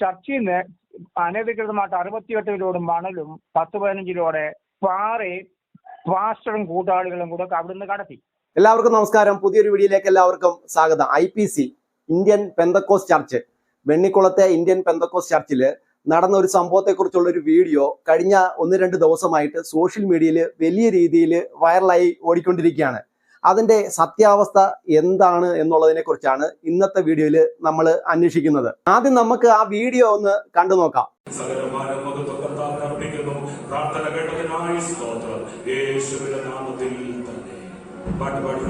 ചർച്ചിൽ നിന്ന് അനധികൃതമായിട്ട് അറുപത്തിയെട്ട് കിലോടും മണലും പത്ത് പതിനഞ്ച് പാറയും പാസ്റ്ററും കൂട്ടാളികളും കൂടെ അവിടുന്ന് കടത്തി. എല്ലാവർക്കും നമസ്കാരം. പുതിയൊരു വീഡിയോയിലേക്ക് എല്ലാവർക്കും സ്വാഗതം. I P C Indian Pentecost church. വെണ്ണിക്കുളത്തെ Indian Pentecost ചർച്ചിൽ നടന്ന ഒരു സംഭവത്തെക്കുറിച്ചുള്ള ഒരു വീഡിയോ കഴിഞ്ഞ ഒന്ന് രണ്ട് ദിവസമായിട്ട് സോഷ്യൽ മീഡിയയിൽ വലിയ രീതിയിൽ വൈറലായി ഓടിക്കൊണ്ടിരിക്കുകയാണ്. അതിന്റെ സത്യാവസ്ഥ എന്താണ് എന്നുള്ളതിനെ കുറിച്ചാണ് ഇന്നത്തെ വീഡിയോയിൽ നമ്മൾ അന്വേഷിക്കുന്നത്. ആദ്യം നമുക്ക് ആ വീഡിയോ ഒന്ന് കണ്ടു നോക്കാം. പാട്ട് പാടി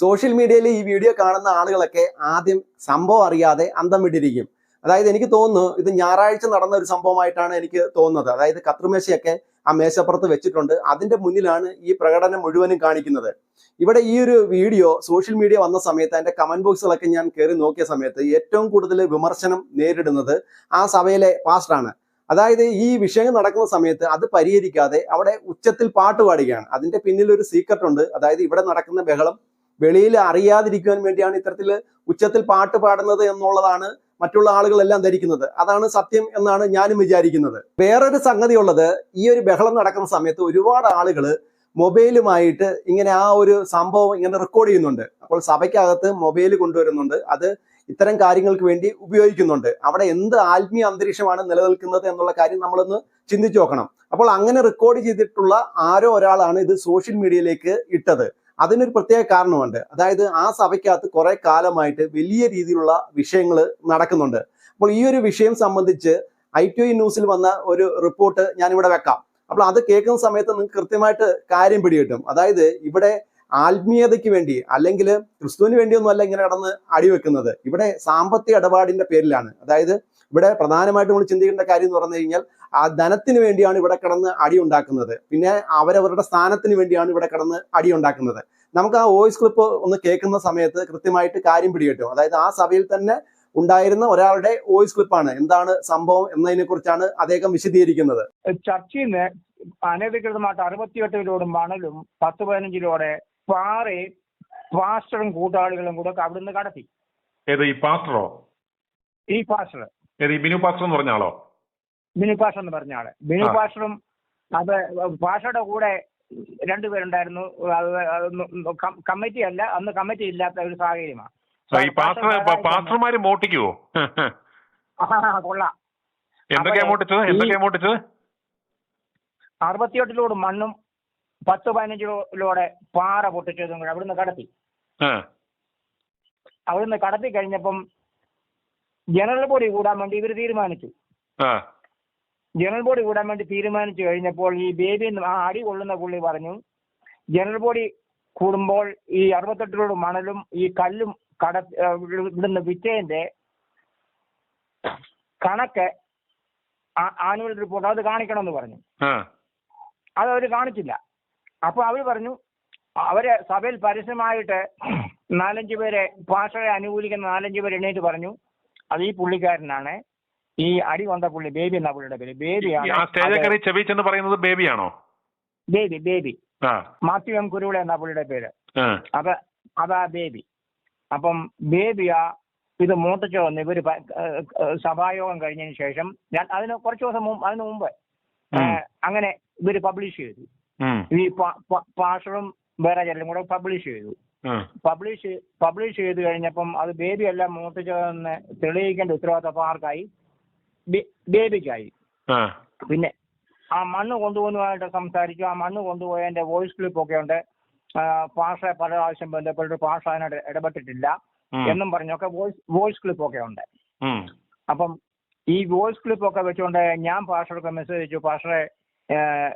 സോഷ്യൽ മീഡിയയിൽ ഈ വീഡിയോ കാണുന്ന ആളുകളൊക്കെ ആദ്യം സംഭവം അറിയാതെ അന്തം വിട്ടിരിക്കും. അതായത് എനിക്ക് തോന്നുന്നു ഇത് ഞായറാഴ്ച നടന്ന ഒരു സംഭവമായിട്ടാണ് എനിക്ക് തോന്നുന്നത്. അതായത് കത്രുമേശയൊക്കെ ആ മേശപ്പുറത്ത് വെച്ചിട്ടുണ്ട്. അതിന്റെ മുന്നിലാണ് ഈ പ്രകടനം മുഴുവനും കാണിക്കുന്നത്. ഇവിടെ ഈ ഒരു വീഡിയോ സോഷ്യൽ മീഡിയ വന്ന സമയത്ത് അതിന്റെ കമന്റ് ബോക്സുകളൊക്കെ ഞാൻ കയറി നോക്കിയ സമയത്ത് ഏറ്റവും കൂടുതൽ വിമർശനം നേരിടുന്നത് ആ സഭയിലെ പാസ്റ്ററാണ് അതായത് ഈ വിഷയം നടക്കുന്ന സമയത്ത് അത് പരിഹരിക്കാതെ അവിടെ ഉച്ചത്തിൽ പാട്ട് പാടുകയാണ്. അതിന്റെ പിന്നിൽ ഒരു സീക്രട്ട് ഉണ്ട്. അതായത് ഇവിടെ നടക്കുന്ന ബഹളം വെളിയിൽ അറിയാതിരിക്കുവാൻ വേണ്ടിയാണ് ഇത്തരത്തിൽ ഉച്ചത്തിൽ പാട്ട് പാടുന്നത് എന്നുള്ളതാണ് മറ്റുള്ള ആളുകളെല്ലാം ധരിക്കുന്നത്. അതാണ് സത്യം എന്നാണ് ഞാനും വിചാരിക്കുന്നത്. വേറൊരു സംഗതി ഉള്ളത് ഈ ഒരു ബഹളം നടക്കുന്ന സമയത്ത് ഒരുപാട് ആളുകൾ മൊബൈലുമായിട്ട് ഇങ്ങനെ ആ ഒരു സംഭവം ഇങ്ങനെ റെക്കോർഡ് ചെയ്യുന്നുണ്ട്. അപ്പോൾ സഭയ്ക്കകത്ത് മൊബൈൽ കൊണ്ടുവരുന്നുണ്ട്. അത് ഇത്തരം കാര്യങ്ങൾക്ക് വേണ്ടി ഉപയോഗിക്കുന്നുണ്ട്. അവിടെ എന്ത് ആത്മീയ അന്തരീക്ഷമാണ് നിലനിൽക്കുന്നത് എന്നുള്ള കാര്യം നമ്മളൊന്ന് ചിന്തിച്ചു നോക്കണം. അപ്പോൾ അങ്ങനെ റെക്കോർഡ് ചെയ്തിട്ടുള്ള ആരോ ഒരാളാണ് ഇത് സോഷ്യൽ മീഡിയയിലേക്ക് ഇട്ടത്. അതിനൊരു പ്രത്യേക കാരണമുണ്ട്. അതായത് ആ സഭയ്ക്കകത്ത് കുറെ കാലമായിട്ട് വലിയ രീതിയിലുള്ള വിഷയങ്ങൾ നടക്കുന്നുണ്ട്. അപ്പോൾ ഈ ഒരു വിഷയം സംബന്ധിച്ച് ഐ ടി ഐ ന്യൂസിൽ വന്ന ഒരു റിപ്പോർട്ട് ഞാനിവിടെ വെക്കാം. അപ്പോൾ അത് കേൾക്കുന്ന സമയത്ത് നിങ്ങൾക്ക് കൃത്യമായിട്ട് കാര്യം പിടികിട്ടും. അതായത് ഇവിടെ ആത്മീയതയ്ക്ക് വേണ്ടി അല്ലെങ്കിൽ ക്രിസ്തുവിന് വേണ്ടിയൊന്നും അല്ല ഇങ്ങനെ കടന്ന് അടിവെക്കുന്നത്. ഇവിടെ സാമ്പത്തിക ഇടപാടിന്റെ പേരിലാണ്. അതായത് ഇവിടെ പ്രധാനമായിട്ടും നമ്മൾ ചിന്തിക്കേണ്ട കാര്യം എന്ന് പറഞ്ഞു കഴിഞ്ഞാൽ ആ ധനത്തിന് വേണ്ടിയാണ് ഇവിടെ കിടന്ന് അടി ഉണ്ടാക്കുന്നത്. പിന്നെ അവരവരുടെ സ്ഥാനത്തിന് വേണ്ടിയാണ് ഇവിടെ കിടന്ന് അടി ഉണ്ടാക്കുന്നത്. നമുക്ക് ആ വോയിസ് ക്ലിപ്പ് ഒന്ന് കേൾക്കുന്ന സമയത്ത് കൃത്യമായിട്ട് കാര്യം പിടികിട്ടും. അതായത് ആ സഭയിൽ തന്നെ ഉണ്ടായിരുന്ന ഒരാളുടെ വോയിസ് ക്ലിപ്പാണ് എന്താണ് സംഭവം എന്നതിനെ കുറിച്ചാണ് അദ്ദേഹം വിശദീകരിക്കുന്നത്. ചർച്ചയിൽ നിന്ന് അനധികൃതമായിട്ട് അറുപത്തിയെട്ട് ലോഡ് മണലും പത്ത് പതിനഞ്ചിലോടെ പാറയും പാസ്റ്ററും കൂട്ടാളികളും കൂടെ അവിടുന്ന് കടത്തി. ഏത് ഈ പാസ്റ്ററോ? ഈ പാസ്റ്റർ ഏത് ഈ ബിനു പാസ്റ്റർ എന്ന് പറഞ്ഞ ആളോ? ബിനു പാഷ എന്ന് പറഞ്ഞ ആൾ. ബിനു പാഷറും അത് പാഷയുടെ കൂടെ രണ്ടുപേരുണ്ടായിരുന്നു കമ്മിറ്റി അല്ല അന്ന് കമ്മിറ്റി ഇല്ലാത്ത ഒരു സാഹചര്യമാണ്. പാസ്റ്റർമാര് മോട്ടിക്കുവോ കൊള്ളാം. എന്തൊക്കെയാ അപ്പൊ മോട്ടിച്ചത് ഈ- എന്തൊക്കെയാ മോട്ടിച്ചത് അറുപത്തിയെട്ട് മണ്ണും പത്ത് പതിനഞ്ചിലൂടെ പാറ പൊട്ടിച്ചതും കൂടെ അവിടുന്ന് കടത്തി. അവിടുന്ന് കടത്തി കഴിഞ്ഞപ്പം ജനറൽ ബോഡി കൂടാൻ വേണ്ടി ഇവർ തീരുമാനിച്ചു. ജനറൽ ബോഡി കൂടാൻ വേണ്ടി തീരുമാനിച്ചു കഴിഞ്ഞപ്പോൾ ഈ ബേബി ആ അടി കൊള്ളുന്ന പുള്ളി പറഞ്ഞു ജനറൽ ബോഡി കൂടുമ്പോൾ ഈ അറുപത്തെട്ടിലോട് മണലും ഈ കല്ലും കട ഇടുന്ന ഇവിടുന്ന് വിറ്റേന്റെ കണക്ക് ആനുവൽ റിപ്പോർട്ട് അത് കാണിക്കണമെന്ന് പറഞ്ഞു. അത് അവർ കാണിച്ചില്ല. അപ്പൊ അവർ പറഞ്ഞു അവരെ സഭയിൽ പരസ്യമായിട്ട് നാലഞ്ചു പേരെ ഭാഷയെ അനുകൂലിക്കുന്ന നാലഞ്ചു പേര് എണീറ്റ് പറഞ്ഞു. അത് ഈ പുള്ളിക്കാരനാണ്. ഈ അടി കൊണ്ട പുള്ളി ബേബി എന്നാ പുള്ളിയുടെ പേര്. ബേബിയാണ് ആ സ്റ്റേജിൽ അത് കയറി ചെവി ചെന്ന് പറയുന്നത് ബേബിയാണോ? Baby baby. Mathew M Kuruvila എന്നാ പുള്ളിയുടെ പേര്. അപ്പൊ അതാ ബേബി. അപ്പം ബേബിയാ ഇത് മൂട്ടിച്ചു വന്ന് ഇവർ സഭായോഗം കഴിഞ്ഞതിന് ശേഷം ഞാൻ അതിന് കുറച്ച് ദിവസം മുമ്പ് അതിന് മുമ്പ് അങ്ങനെ ഇവർ പബ്ലിഷ് ചെയ്തു. ഈ പാഷറും വേറെ ചിലരും കൂടെ പബ്ലിഷ് ചെയ്തു. പബ്ലിഷ് പബ്ലിഷ് ചെയ്ത് കഴിഞ്ഞപ്പം അത് ബേബി എല്ലാം എന്ന് തെളിയിക്കേണ്ട ഉത്തരവാദിത്തം ആർക്കായി? ബേബിക്കായി. പിന്നെ ആ മണ്ണ് കൊണ്ടുപോകുന്നതായിട്ട് സംസാരിച്ചു ആ മണ്ണ് കൊണ്ടുപോയതിന്റെ വോയിസ് ക്ലിപ്പ് ഒക്കെ ഉണ്ട് പാഷ പല പ്രാവശ്യം ബന്ധപ്പെട്ട് പാഷ അതിനോട് ഇടപെട്ടിട്ടില്ല എന്നും പറഞ്ഞൊക്കെ വോയിസ് വോയിസ് ക്ലിപ്പ് ഒക്കെ ഉണ്ട് അപ്പം ഈ വോയിസ് ക്ലിപ്പ് ഒക്കെ വെച്ചുകൊണ്ട് ഞാൻ പാഷർക്ക് മെസ്സേജ് അയച്ചു. പാഷറെ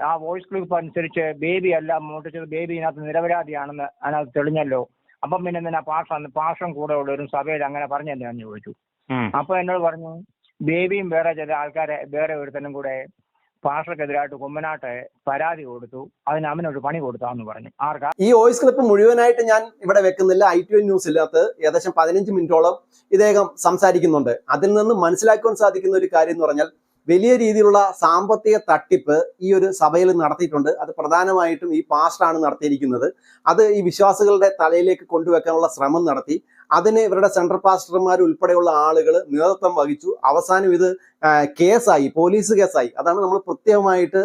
ആ വോയിസ് ക്ലിപ്പ് അനുസരിച്ച് ബേബി അല്ല മോട്ടിച്ചത് ബേബി ഇതിനകത്ത് നിരപരാധിയാണെന്ന് അതിനകത്ത് തെളിഞ്ഞല്ലോ. അപ്പം പിന്നെ എന്തിനാ പാഷ പാഷം കൂടെ ഉള്ളവരും സഭയിൽ അങ്ങനെ പറഞ്ഞെന്ന് ഞാൻ ചോദിച്ചു. അപ്പൊ എന്നോട് പറഞ്ഞു ബേബിയും വേറെ ചില ആൾക്കാരെ വേറെ ഒരുത്തനും കൂടെ പാഷക്കെതിരായിട്ട് കുമ്മനാട്ടെ പരാതി കൊടുത്തു. അതിന് അവനൊരു പണി കൊടുത്താന്ന് പറഞ്ഞു. ആർക്കാ? ഈ വോയിസ് ക്ലിപ്പ് മുഴുവനായിട്ട് ഞാൻ ഇവിടെ വെക്കുന്നില്ല. ഐ ടി ന്യൂസിനകത്ത് ഏകദേശം പതിനഞ്ച് മിനിറ്റോളം ഇദ്ദേഹം സംസാരിക്കുന്നുണ്ട്. അതിൽ നിന്ന് മനസ്സിലാക്കുവാൻ സാധിക്കുന്ന ഒരു കാര്യം എന്ന് പറഞ്ഞാൽ വലിയ രീതിയിലുള്ള സാമ്പത്തിക തട്ടിപ്പ് ഈ ഒരു സഭയിൽ നടത്തിയിട്ടുണ്ട്. അത് പ്രധാനമായിട്ടും ഈ പാസ്റ്റാണ് നടത്തിയിരിക്കുന്നത്. അത് ഈ വിശ്വാസികളുടെ തലയിലേക്ക് കൊണ്ടുവെക്കാനുള്ള ശ്രമം നടത്തി. അതിന് ഇവരുടെ സെൻട്രൽ പാസ്റ്റർമാർ ഉൾപ്പെടെയുള്ള ആളുകൾ നേതൃത്വം വഹിച്ചു. അവസാനം ഇത് കേസായി പോലീസ് കേസായി. അതാണ് നമ്മൾ പ്രത്യേകമായിട്ട്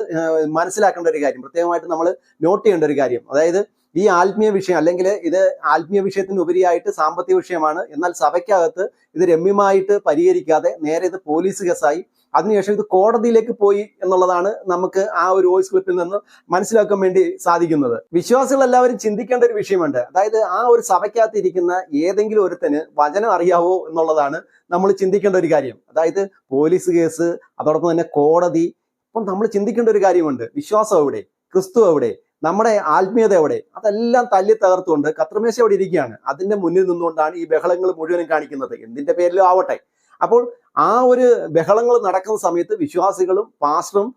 മനസ്സിലാക്കേണ്ട ഒരു കാര്യം. പ്രത്യേകമായിട്ട് നമ്മൾ നോട്ട് ചെയ്യേണ്ട ഒരു കാര്യം. അതായത് ഈ ആത്മീയ വിഷയം അല്ലെങ്കിൽ ഇത് ആത്മീയ വിഷയത്തിന് ഉപരിയായിട്ട് സാമ്പത്തിക വിഷയമാണ്. എന്നാൽ സഭയ്ക്കകത്ത് ഇത് രമ്യമായിട്ട് പരിഹരിക്കാതെ നേരെ ഇത് പോലീസ് കേസായി. അതിനുശേഷം ഇത് കോടതിയിലേക്ക് പോയി എന്നുള്ളതാണ് നമുക്ക് ആ ഒരു വോയിസ് ക്ലിപ്പിൽ നിന്ന് മനസ്സിലാക്കാൻ വേണ്ടി സാധിക്കുന്നത്. വിശ്വാസികൾ എല്ലാവരും ചിന്തിക്കേണ്ട ഒരു വിഷയമുണ്ട്. അതായത് ആ ഒരു സഭയ്ക്കകത്ത് ഇരിക്കുന്ന ഏതെങ്കിലും ഒരുത്തന് വചനം അറിയാവോ എന്നുള്ളതാണ് നമ്മൾ ചിന്തിക്കേണ്ട ഒരു കാര്യം. അതായത് പോലീസ് കേസ് അതോടൊപ്പം തന്നെ കോടതി. അപ്പം നമ്മൾ ചിന്തിക്കേണ്ട ഒരു കാര്യമുണ്ട്. വിശ്വാസം എവിടെ? ക്രിസ്തു എവിടെ? നമ്മുടെ ആത്മീയത എവിടെ? അതെല്ലാം തല്ലി തകർത്തുകൊണ്ട് കത്രമേശ അവിടെ ഇരിക്കുകയാണ്. അതിന്റെ മുന്നിൽ നിന്നുകൊണ്ടാണ് ഈ ബഹളങ്ങൾ മുഴുവനും കാണിക്കുന്നത്. എന്തിന്റെ പേരിലും ആവട്ടെ. അപ്പോൾ ആ ഒരു ബഹളങ്ങൾ നടക്കുന്ന സമയത്ത് വിശ്വാസികളും പാസ്റ്ററും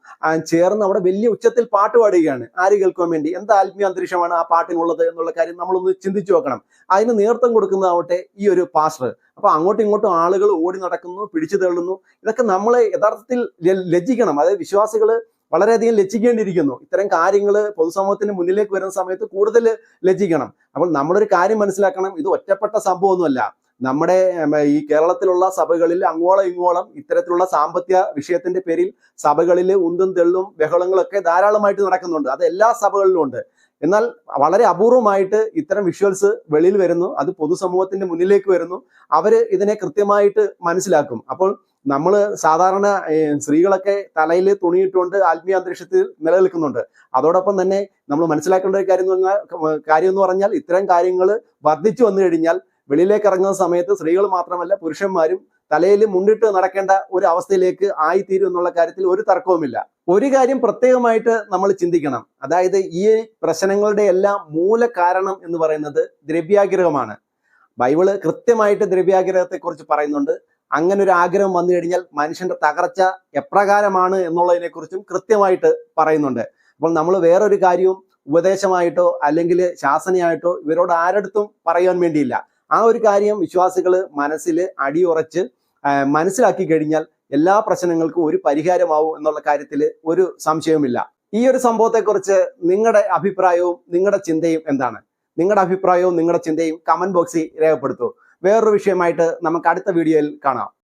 ചേർന്ന് അവിടെ വലിയ ഉച്ചത്തിൽ പാട്ട് പാടുകയാണ്. ആര് കേൾക്കാൻ വേണ്ടി? എന്ത് ആത്മീയ അന്തരീക്ഷമാണ് ആ പാട്ടിനുള്ളത് എന്നുള്ള കാര്യം നമ്മളൊന്ന് ചിന്തിച്ചു നോക്കണം അതിന് നേതൃത്വം കൊടുക്കുന്നതാവട്ടെ ഈ ഒരു പാസ്റ്റർ. അപ്പൊ അങ്ങോട്ടും ഇങ്ങോട്ടും ആളുകൾ ഓടി നടക്കുന്നു പിടിച്ചു തള്ളുന്നു. ഇതൊക്കെ നമ്മളെ യഥാർത്ഥത്തിൽ ലജ്ജിക്കണം. അതായത് വിശ്വാസികൾ വളരെയധികം ലജ്ജിക്കേണ്ടിയിരിക്കുന്നു. ഇത്തരം കാര്യങ്ങൾ പൊതുസമൂഹത്തിന് മുന്നിലേക്ക് വരുന്ന സമയത്ത് കൂടുതൽ ലജ്ജിക്കണം. അപ്പോൾ നമ്മളൊരു കാര്യം മനസ്സിലാക്കണം. ഇത് ഒറ്റപ്പെട്ട സംഭവമൊന്നുമല്ല. നമ്മുടെ ഈ കേരളത്തിലുള്ള സഭകളിൽ അങ്ങോളം ഇങ്ങോളം ഇത്തരത്തിലുള്ള സാമ്പത്തിക വിഷയത്തിന്റെ പേരിൽ സഭകളിൽ ഉന്തും തെള്ളും ബഹളങ്ങളൊക്കെ ധാരാളമായിട്ട് നടക്കുന്നുണ്ട്. അത് എല്ലാ സഭകളിലും ഉണ്ട്. എന്നാൽ വളരെ അപൂർവമായിട്ട് ഇത്തരം വിഷ്വൽസ് വെളിയിൽ വരുന്നു. അത് പൊതുസമൂഹത്തിന്റെ മുന്നിലേക്ക് വരുന്നു. അവർ ഇതിനെ കൃത്യമായിട്ട് മനസ്സിലാക്കും. അപ്പോൾ നമ്മൾ സാധാരണ സ്ത്രീകളൊക്കെ തലയിൽ തുണിയിട്ടുകൊണ്ട് ആത്മീയ അന്തരീക്ഷത്തിൽ നിലനിൽക്കുന്നുണ്ട്. അതോടൊപ്പം തന്നെ നമ്മൾ മനസ്സിലാക്കേണ്ട ഒരു കാര്യം കാര്യം എന്ന് പറഞ്ഞാൽ ഇത്തരം കാര്യങ്ങൾ വർദ്ധിച്ചു വന്നു കഴിഞ്ഞാൽ വെളിയിലേക്ക് ഇറങ്ങുന്ന സമയത്ത് സ്ത്രീകൾ മാത്രമല്ല പുരുഷന്മാരും തലയിൽ മുണ്ടിട്ട് നടക്കേണ്ട ഒരു അവസ്ഥയിലേക്ക് ആയിത്തീരും എന്നുള്ള കാര്യത്തിൽ ഒരു തർക്കവുമില്ല. ഒരു കാര്യം പ്രത്യേകമായിട്ട് നമ്മൾ ചിന്തിക്കണം. അതായത് ഈ പ്രശ്നങ്ങളുടെ എല്ലാം മൂല കാരണം എന്ന് പറയുന്നത് ദ്രവ്യാഗ്രഹമാണ്. ബൈബിൾ കൃത്യമായിട്ട് ദ്രവ്യാഗ്രഹത്തെ കുറിച്ച് പറയുന്നുണ്ട്. അങ്ങനെ ഒരു ആഗ്രഹം വന്നു കഴിഞ്ഞാൽ മനുഷ്യന്റെ തകർച്ച എപ്രകാരമാണ് എന്നുള്ളതിനെ കുറിച്ചും കൃത്യമായിട്ട് പറയുന്നുണ്ട്. അപ്പോൾ നമ്മൾ വേറൊരു കാര്യവും ഉപദേശമായിട്ടോ അല്ലെങ്കിൽ ശാസനയായിട്ടോ ഇവരോട് ആരടുത്തും പറയാൻ വേണ്ടിയില്ല. ആ ഒരു കാര്യം വിശ്വാസികൾ മനസ്സിൽ അടിയുറച്ച് മനസ്സിലാക്കി കഴിഞ്ഞാൽ എല്ലാ പ്രശ്നങ്ങൾക്കും ഒരു പരിഹാരമാവും എന്നുള്ള കാര്യത്തിൽ ഒരു സംശയവുമില്ല. ഈ ഒരു സംഭവത്തെക്കുറിച്ച് നിങ്ങളുടെ അഭിപ്രായവും നിങ്ങളുടെ ചിന്തയും എന്താണ്? നിങ്ങളുടെ അഭിപ്രായവും നിങ്ങളുടെ ചിന്തയും കമന്റ് ബോക്സിൽ രേഖപ്പെടുത്തൂ. വേറൊരു വിഷയമായിട്ട് നമുക്ക് അടുത്ത വീഡിയോയിൽ കാണാം.